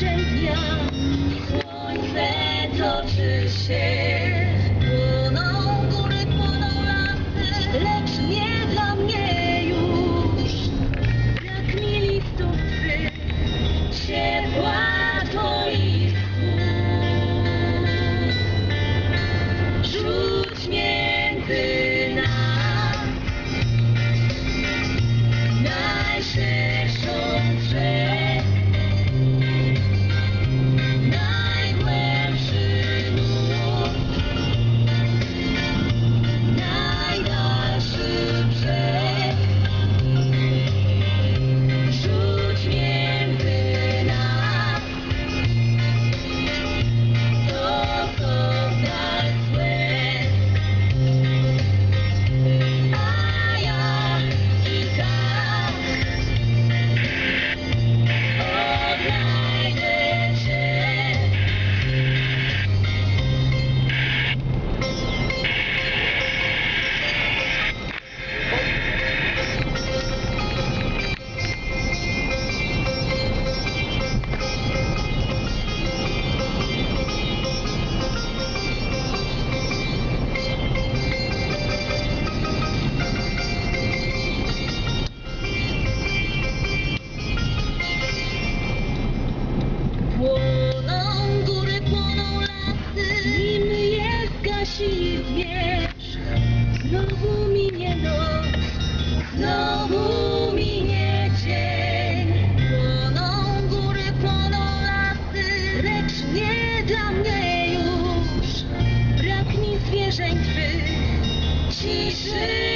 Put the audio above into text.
przez dnia słońce toczy się. Shanksville. 其实。